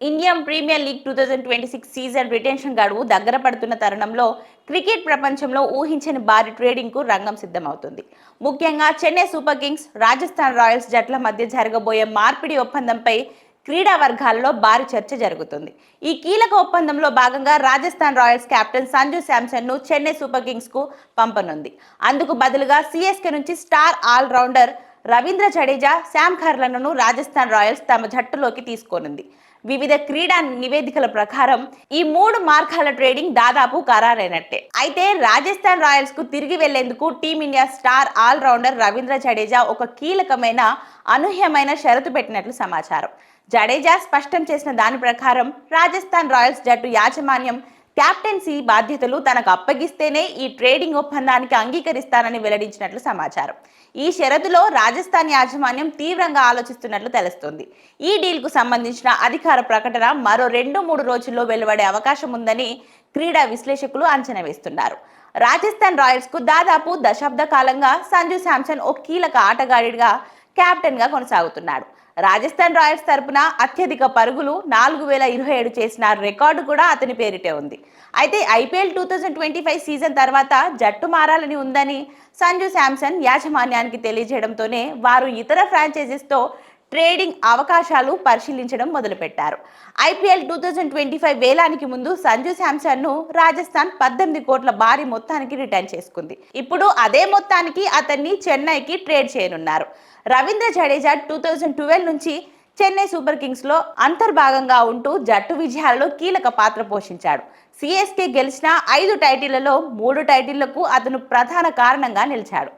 Indian premier league two thousand twenty six season retention గడువు దగ్గర పడుతున్న తరుణంలో క్రికెట్ ప్రపంచంలో ఊహించని భారీ ట్రేడింగ్కు రంగం సిద్ధమవుతుంది. ముఖ్యంగా Chennai super kings Rajasthan royals జట్ల మధ్య జరగబోయే మార్పిడి ఒప్పందంపై క్రీడా వర్గాల్లో భారీ చర్చ జరుగుతుంది. ఈ కీలక ఒప్పందంలో భాగంగా రాజస్థాన్ రాయల్స్ కెప్టెన్ సంజు శాంసన్ను చెన్నై సూపర్ కింగ్స్కు పంపనుంది. అందుకు బదులుగా సిఎస్కే నుంచి star all rounder Ravindra Jadeja Sam కర్లను Rajasthan Royals తమ జట్టులోకి తీసుకోనుంది. వివిధ క్రీడా నివేదికల ప్రకారం ఈ మూడు మార్గాల ట్రేడింగ్ దాదాపు ఖరారైనట్టే. అయితే రాజస్థాన్ రాయల్స్కు తిరిగి వెళ్ళేందుకు team India star all rounder Ravindra Jadeja ఒక కీలకమైన అనూహ్యమైన షరతు పెట్టినట్లు సమాచారం. జడేజా స్పష్టం చేసిన దాని ప్రకారం రాజస్థాన్ రాయల్స్ జట్టు యాజమాన్యం క్యాప్టెన్సీ బాధ్యతలు తనకు అప్పగిస్తేనే ఈ ట్రేడింగ్ ఒప్పందానికి అంగీకరిస్తానని వెల్లడించినట్లు సమాచారం. ఈ షరతులో రాజస్థాన్ యాజమాన్యం తీవ్రంగా ఆలోచిస్తున్నట్లు తెలుస్తోంది. ఈ డీల్కు సంబంధించిన అధికార ప్రకటన మరో రెండు మూడు రోజుల్లో వెలువడే అవకాశం ఉందని క్రీడా విశ్లేషకులు అంచనా వేస్తున్నారు. రాజస్థాన్ రాయల్స్కు దాదాపు దశాబ్ద కాలంగా సంజు శాంసన్ ఓ కీలక ఆటగాడిగా కెప్టెన్గా కొనసాగుతున్నాడు. రాజస్థాన్ రాయల్స్ తరపున అత్యధిక పరుగులు నాలుగు వేల ఇరవై ఏడు చేసిన రికార్డు కూడా అతని పేరిటే ఉంది. అయితే IPL two thousand twenty five season తర్వాత జట్టు మారాలని ఉందని సంజు శాంసన్ యాజమాన్యానికి తెలియజేయడంతోనే వారు ఇతర ఫ్రాంచైజీస్తో ట్రేడింగ్ అవకాశాలు పరిశీలించడం మొదలుపెట్టారు. IPL two thousand twenty five వేలానికి ముందు సంజు శాంసన్ను రాజస్థాన్ పద్దెనిమిది కోట్ల భారీ మొత్తానికి రిటర్న్ చేసుకుంది. ఇప్పుడు అదే మొత్తానికి అతన్ని చెన్నైకి ట్రేడ్ చేయనున్నారు. Ravindra Jadeja two thousand twelve నుంచి చెన్నై సూపర్ కింగ్స్లో అంతర్భాగంగా ఉంటూ జట్టు విజయాలలో కీలక పాత్ర పోషించాడు. సిఎస్కే గెలిచిన ఐదు టైటిళ్ళలో మూడు టైటిళ్ళకు అతను ప్రధాన కారణంగా నిలిచాడు.